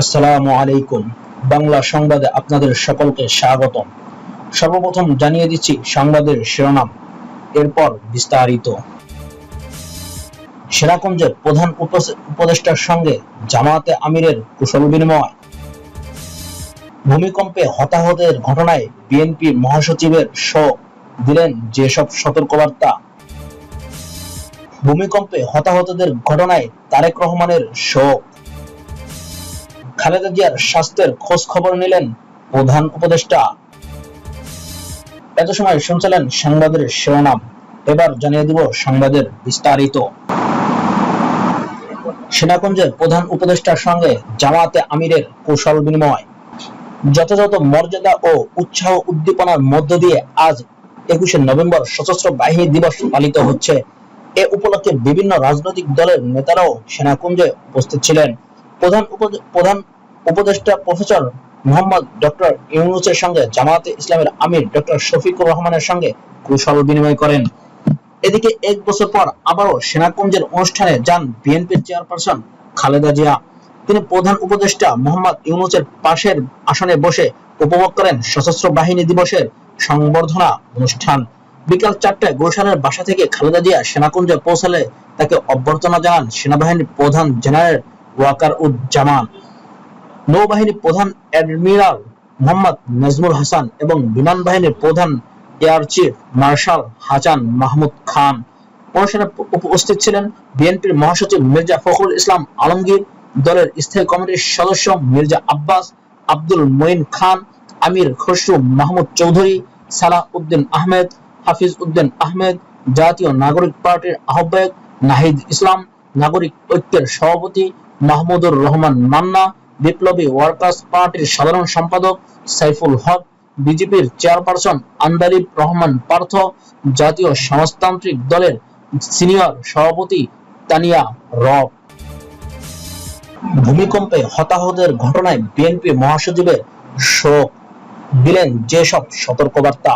আসসালামু আলাইকুম। বাংলা সংবাদে আপনাদের সকলকে স্বাগতম। সর্বপ্রথম জানিয়ে দিচ্ছি সংবাদের শিরোনাম। এরপর বিস্তারিত। প্রধান উপদেষ্টার সঙ্গে জামায়াতে আমিরের কুশল বিনিময়। ভূমিকম্পে হতাহতের ঘটনায় বিএনপি মহাসচিবের শোক, দিলেন যেসব সতর্কবার্তা। ভূমিকম্পে হতাহতদের ঘটনায় তারেক রহমানের শোক। খালেদা জিয়ার স্বাস্থ্যের খোঁজ খবর নিলেন প্রধান উপদেষ্টা। এত সময় শুনছিলেন সংবাদের শিরোনাম, এবার জানিয়ে দিব সংবাদের বিস্তারিত। সেনাকুঞ্জের প্রধান উপদেষ্টার সঙ্গে জামায়াতে আমিরের কৌশল বিনিময়। যথাযথ মর্যাদা ও উৎসাহ উদ্দীপনার মধ্য দিয়ে আজ একুশে নভেম্বর সশস্ত্র বাহিনী দিবস পালিত হচ্ছে। এ উপলক্ষে বিভিন্ন রাজনৈতিক দলের নেতারাও সেনাকুঞ্জে উপস্থিত ছিলেন। প্রধান প্রধান উপদেষ্টা প্রফেসর মোহাম্মদ ডক্টর ইউনুসের সঙ্গে জামায়াতে ইসলামের আমির ডক্টর শফিকুর রহমানের সঙ্গে কুশল বিনিময় করেন। এদিকে এক বছর পর আবারও সেনাকুঞ্জের অনুষ্ঠানে যান বিএনপির চেয়ারপারসন খালেদা জিয়া। তিনি প্রধান উপদেষ্টা মোহাম্মদ ইউনুসের পাশের আসনে বসে উপভোগ করেন সশস্ত্র বাহিনী দিবসের সংবর্ধনা অনুষ্ঠান। বিকাল চারটায় গুলশানের বাসা থেকে খালেদা জিয়া সেনাকুঞ্জে পৌঁছালে তাকে অভ্যর্থনা জানান সেনাবাহিনীর প্রধান জেনারেল ওয়াকার উজ্জামান নৌবাহিনী প্রধান অ্যাডমিরাল মোহাম্মদ নাজমুল হাসান এবং বিমান বাহিনীর প্রধান air chief marshal Hasan Mahmud Khan. অনুষ্ঠানে উপস্থিত ছিলেন বিএনপির মহাসচিব মির্জা ফখরুল ইসলাম আলমগীর, দলের স্থায়ী কমিটির সদস্য মির্জা আব্বাস, আব্দুল মঈন খান, আমির খসরু মাহমুদ চৌধুরী সালাহ উদ্দিন আহমেদ হাফিজ উদ্দিন আহমেদ, জাতীয় নাগরিক পার্টির আহ্বায়ক নাহিদ ইসলাম, নাগরিক ঐক্যের সভাপতি মাহমুদুর রহমান মান্না, বিপ্লবী ওয়ার্কার্স পার্টির সাধারণ সম্পাদক সাইফুল হক, বিজেপির চেয়ারপারসন আন্দালিব রহমান পার্থ, জাতীয় সমাজতান্ত্রিক দলের সিনিয়র সভাপতি তানিয়া রব। ভূমিকম্পে হতাহতের ঘটনায় বিএনপি মহাসচিবের শোক, দিলেন যেসব সতর্কবার্তা।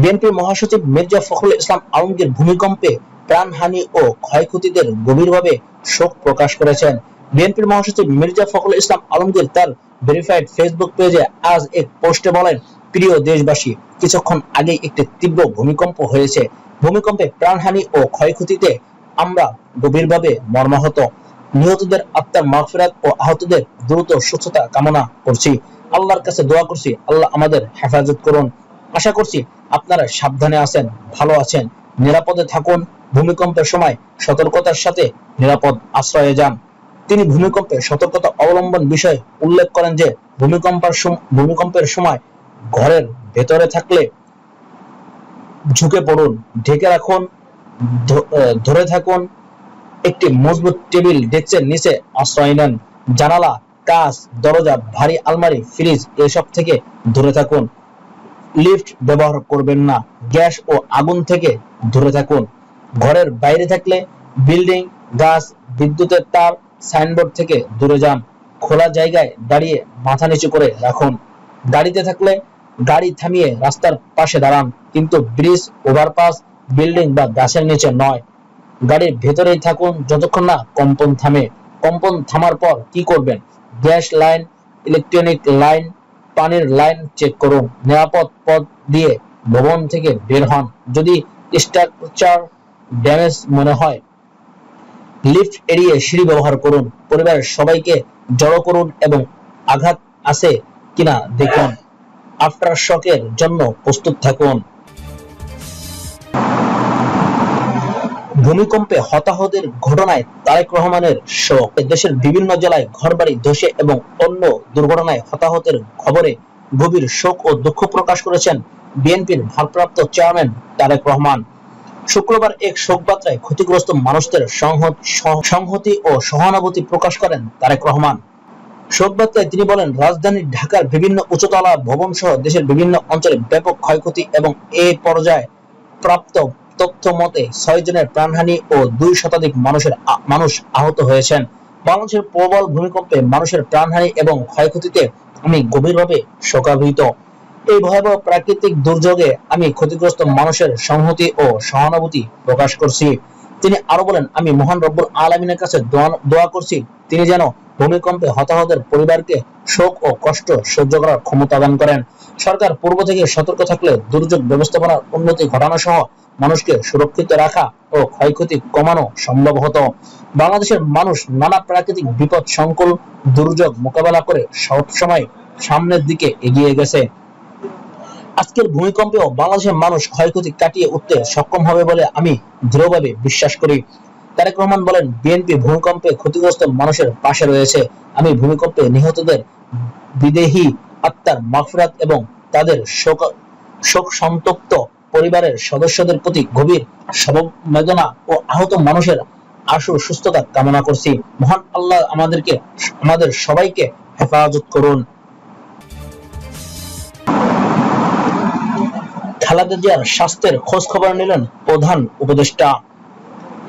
বিএনপি মহাসচিব মির্জা ফখরুল ইসলাম আলমগীর ভূমিকম্পে প্রাণহানি ও ক্ষয়ক্ষতিদের গভীরভাবে শোক প্রকাশ করেছেন। বিএনপির মহাসচিব মির্জা ফখরুল ইসলাম আলমগীর তার ভেরিফাইড ফেসবুক পেজে আজ এক পোস্টে বলেন, প্রিয় দেশবাসী, কিছুক্ষণ আগে একটি তীব্র ভূমিকম্প হয়েছে। ভূমিকম্পে প্রাণহানি ও ক্ষয়ক্ষতিতে আমরা গভীরভাবে মর্মাহত। নিহতদের আত্মার মাগফিরাত ও আহতদের দ্রুত সুস্থতা কামনা করছি। আল্লাহর কাছে দোয়া করছি, আল্লাহ আমাদের হেফাজত করুন। আশা করছি আপনারা সাবধানে আছেন, ভালো আছেন। নিরাপদে থাকুন। ভূমিকম্পের সময় সতর্কতার সাথে নিরাপদ আশ্রয়ে যান। তিনি ভূমিকম্পে সতর্কতা অবলম্বন বিষয়ে উল্লেখ করেন যে, ভূমিকম্পের ভূমিকম্পের সময় ঘরের ভেতরে থাকলে ঝুঁকে পড়ুন, ঢেকে রাখুন ধরে থাকুন, একটি মজবুত টেবিল ডেস্কের নিচে আশ্রয় নেন। জানালা, কাঁচ, দরজা, ভারী আলমারি, ফ্রিজ এসব থেকে দূরে থাকুন। লিফট ব্যবহার করবেন না, গ্যাস ও আগুন থেকে দূরে থাকুন। ঘরের বাইরে থাকলে বিল্ডিং, গাছ, বিদ্যুতের তার, সাইনবোর্ড থেকে দূরে যান। খোলা জায়গায় দাঁড়িয়ে মাথা নিচু করে রাখুন। গাড়িতে থাকলে গাড়ি থামিয়ে রাস্তার পাশে দাঁড়ান। কিন্তু ব্রিজ, ওভারপাস, বিল্ডিং বা গাছের নিচে নয়। গাড়ির ভেতরেই থাকুন যতক্ষণ না কম্পন থামে। কম্পন থামার পর কি করবেন? গ্যাস লাইন, ইলেকট্রনিক লাইন, পানির লাইন চেক করুন। নিরাপদ পথ দিয়ে ভবন থেকে বের হন। যদি স্ট্রাকচার ড্যামেজ মনে হয়। লিফট এড়িয়ে সিঁড়ি ব্যবহার করুন। পরিবারের সবাইকে জড়ো করুন এবং আঘাত আছে কিনা দেখুন। আফটার শকের জন্য প্রস্তুত থাকুন। ভূমিকম্পে হতাহতের ঘটনায় তারেক রহমানের শোক। দেশের বিভিন্ন জেলায় ঘরবাড়ি ধসে এবং অন্য দুর্ঘটনায় হতাহতের খবরে গভীর শোক ও দুঃখ প্রকাশ করেছেন বিএনপির ভারপ্রাপ্ত চেয়ারম্যান তারেক রহমান। শুক্রবার এক শোকবার্তায় ক্ষতিগ্রস্ত মানুষদের সংহত- ও সহানুভূতি প্রকাশ করেন তারেক রহমান। শোকবার্তায় তিনি বলেন, রাজধানী ঢাকার বিভিন্ন উচ্চতলা ভবন সহ দেশের বিভিন্ন অঞ্চলে ব্যাপক ক্ষয়ক্ষতি এবং এ পর্যায়ে প্রাপ্ত তথ্য মতে ছয় জনের প্রাণহানি ও দুই শতাধিক মানুষের মানুষ আহত হয়েছেন। বাংলাদেশের প্রবল ভূমিকম্পে মানুষের প্রাণহানি এবং ক্ষয়ক্ষতিতে আমি গভীরভাবে শোকাবৃত এই ভয়াবহ প্রাকৃতিক দুর্যোগে আমি ক্ষতিগ্রস্ত মানুষের সংহতি ও সহানুভূতি প্রকাশ করছি। তিনি আরও বলেন, আমি মহান রব্বুল আলমিনের কাছে দোয়া- করছি। তিনি যেন ভূমিকম্পে হতাহতের পরিবারকে শোক ও কষ্ট সহ্য করার ক্ষমতা দান করেন। সরকার পূর্ব থেকে সতর্ক থাকলে দুর্যোগ ব্যবস্থাপনার উন্নতি ঘটানো সহ মানুষকে সুরক্ষিত রাখা ও ক্ষয়ক্ষতি কমানো সম্ভব হতো। বাংলাদেশের মানুষ নানা প্রাকৃতিক বিপদ সংকুল দুর্যোগ মোকাবেলা করে সবসময় সামনের দিকে এগিয়ে গেছে। আজকের ভূমিকম্পেও বাংলাদেশের মানুষ ক্ষয়ক্ষতি কাটিয়ে উঠতে সক্ষম হবে বলে আমি দৃঢ়ভাবে বিশ্বাস করি। তারেক রহমান বলেন, বিএনপি ভূমিকম্পে ক্ষতিগ্রস্ত মানুষের পাশে রয়েছে। আমি ভূমিকম্পে নিহতদের বিদেহী আত্মার মাগফিরাত এবং তাদের শোক শোক সন্তপ্ত পরিবারের সদস্যদের প্রতি গভীর সমবেদনা ও আহত মানুষের আশু সুস্থতা কামনা করছি। মহান আল্লাহ আমাদেরকে, আমাদের সবাইকে হেফাজত করুন। খালেদা জিয়ার স্বাস্থ্যের খোঁজ খবর নিলেন প্রধান উপদেষ্টা।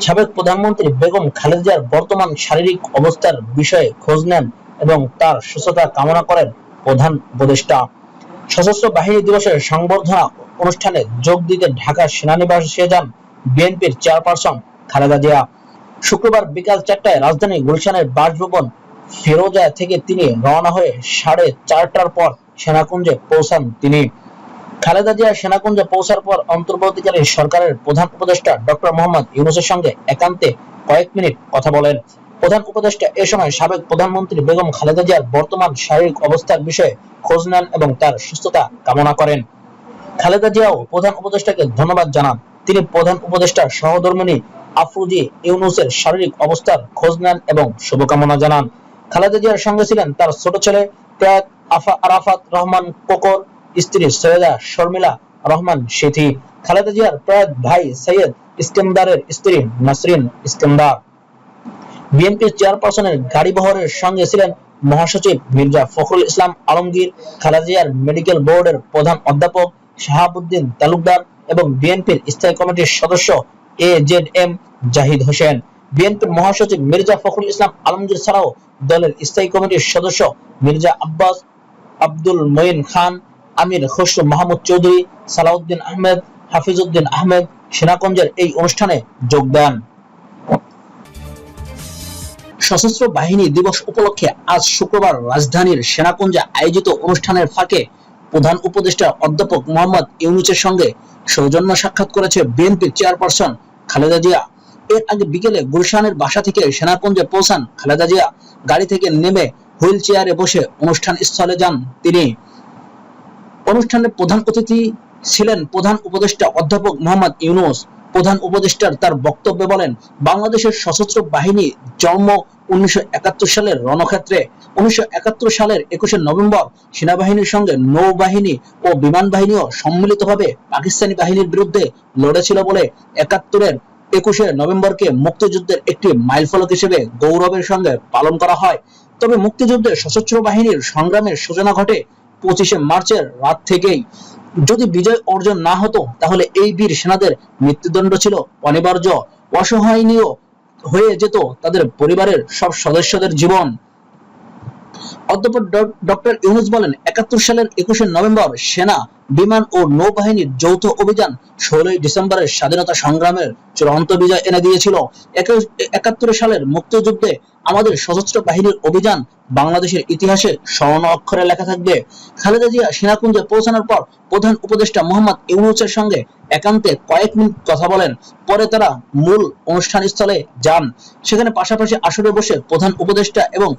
সাবেক প্রধানমন্ত্রী বেগম খালেদা জিয়ার বর্তমান শারীরিক অবস্থার বিষয়ে খোঁজ নেন এবং তার সুস্থতা কামনা করেন প্রধান উপদেষ্টা। সশস্ত্র বাহিনী দিবসের সংবর্ধনা অনুষ্ঠানে যোগ দিতে ঢাকা সেনানিবাসে যান বিএনপির চেয়ারপারসন খালেদা জিয়া। শুক্রবার বিকাল চারটায় রাজধানী গুলশানের বাসভবন ফিরোজা থেকে তিনি রওনা হয়ে সাড়ে চারটার পর সেনাকুঞ্জে পৌঁছান তিনি। খালেদা জিয়া সেনাকুঞ্জে পৌঁছার পর অন্তর্বর্তীকালীন সরকারের প্রধান উপদেষ্টা ডক্টর মোহাম্মদ ইউনুসের সঙ্গে একান্তে কয়েক মিনিট কথা বলেন। প্রধান উপদেষ্টা এ সময় সাবেক প্রধানমন্ত্রী বেগম খালেদা জিয়ার বর্তমান শারীরিক অবস্থার বিষয়ে খোঁজ নেন এবং তার সুস্থতা কামনা করেন। খালেদা জিয়াও প্রধান উপদেষ্টাকে ধন্যবাদ জানান। তিনি প্রধান উপদেষ্টার সহধর্মিণী আফরুজি ইউনুসের শারীরিক অবস্থার খোঁজ নেন এবং শুভকামনা জানান। খালেদা জিয়ার সঙ্গে ছিলেন তার ছোট ছেলে ত্যাগ আফা আরাফাত রহমান কোকর। স্ত্রী সৈয়দা শর্মিলা রহমান সেথি খালেদা জিয়ার প্রয়াত ভাই সৈয়দ ইস্কেন্দারের স্ত্রী নাসরিন ইস্কেন্দার। বিএনপির চেয়ারপারসনের গাড়ি বহরের সঙ্গে ছিলেন মহাসচিব মির্জা ফখরুল ইসলাম আলমগীর, খালেদা জিয়ার মেডিকেল বোর্ডের প্রধান অধ্যাপক শাহাবুদ্দিন তালুকদার এবং বিএনপির স্থায়ী কমিটির সদস্য A Z M Zahid Hossain. বিএনপির মহাসচিব মির্জা ফখরুল ইসলাম আলমগীর ছাড়াও দলের স্থায়ী কমিটির সদস্য মির্জা আব্বাস আব্দুল মঈন খান আমির খসরু মাহমুদ চৌধুরী, সালাউদ্দিন আহমেদ, হাফিজউদ্দিন আহমেদ, সেনাকুঞ্জের এই অনুষ্ঠানে যোগ দেন। সশস্ত্র বাহিনী দিবস উপলক্ষে আজ শুক্রবার রাজধানীর সেনাকুঞ্জে আয়োজিত অনুষ্ঠানের ফাঁকে প্রধান উপদেষ্টা অধ্যাপক মোহাম্মদ ইউনুসের সঙ্গে সৌজন্য সাক্ষাৎ করেছে বিএনপি চেয়ারপারসন খালেদা জিয়া। এর আগে বিকেলে গুলশানের বাসা থেকে সেনাকুঞ্জে পৌঁছান খালেদা জিয়া। গাড়ি থেকে নেমে হুইল চেয়ারে বসে অনুষ্ঠান স্থলে যান তিনি। অনুষ্ঠানে প্রধান অতিথি ছিলেন প্রধান উপদেষ্টা অধ্যাপক মোহাম্মদ ইউনুস। প্রধান উপদেষ্টার তার বক্তব্যে বলেন, বাংলাদেশের সশস্ত্র বাহিনী জন্ম উনিশশো সালের রণক্ষেত্রে। উনিশশো সালের একুশে নভেম্বর সেনাবাহিনীর সঙ্গে নৌবাহিনী ও বিমান বাহিনীও সম্মিলিতভাবে পাকিস্তানি বাহিনীর বিরুদ্ধে লড়েছিল বলে একাত্তরের একুশে নভেম্বরকে মুক্তিযুদ্ধের একটি মাইলফলক হিসেবে গৌরবের সঙ্গে পালন করা হয়। তবে মুক্তিযুদ্ধে সশস্ত্র বাহিনীর সংগ্রামের সূচনা ঘটে পঁচিশে মার্চের রাত থেকেই। যদি বিজয় অর্জন না হতো, তাহলে এই বীর সেনাদের মৃত্যুদণ্ড ছিল অনিবার্য। অসহায়নীয় হয়ে যেত তাদের পরিবারের সব সদস্যদের জীবন। অধ্যাপক ডক্টর ইউনুস বলেন, একাত্তর সালের একুশে নভেম্বর সেনা, বিমান ও নৌবাহিনীর যৌথ অভিযান ষোলোই ডিসেম্বরের স্বাধীনতা সংগ্রামের চূড়ান্ত বিজয় এনে দিয়েছিল। একাত্তর সালের মুক্তিযুদ্ধে আমাদের সশস্ত্র বাহিনীর অভিযান বাংলাদেশের ইতিহাসে স্বর্ণ অক্ষরে লেখা থাকবে। খালেদা জিয়া সেনাকুঞ্জে পৌঁছানোর পর প্রধান উপদেষ্টা মোহাম্মদ ইউনুসের সঙ্গে একান্তে কয়েক মিনিট কথা বলেন। পরে তারা মূল অনুষ্ঠান স্থলে যান। সেখানে পাশাপাশি আসরে বসে প্রধান উপদেষ্টা এবং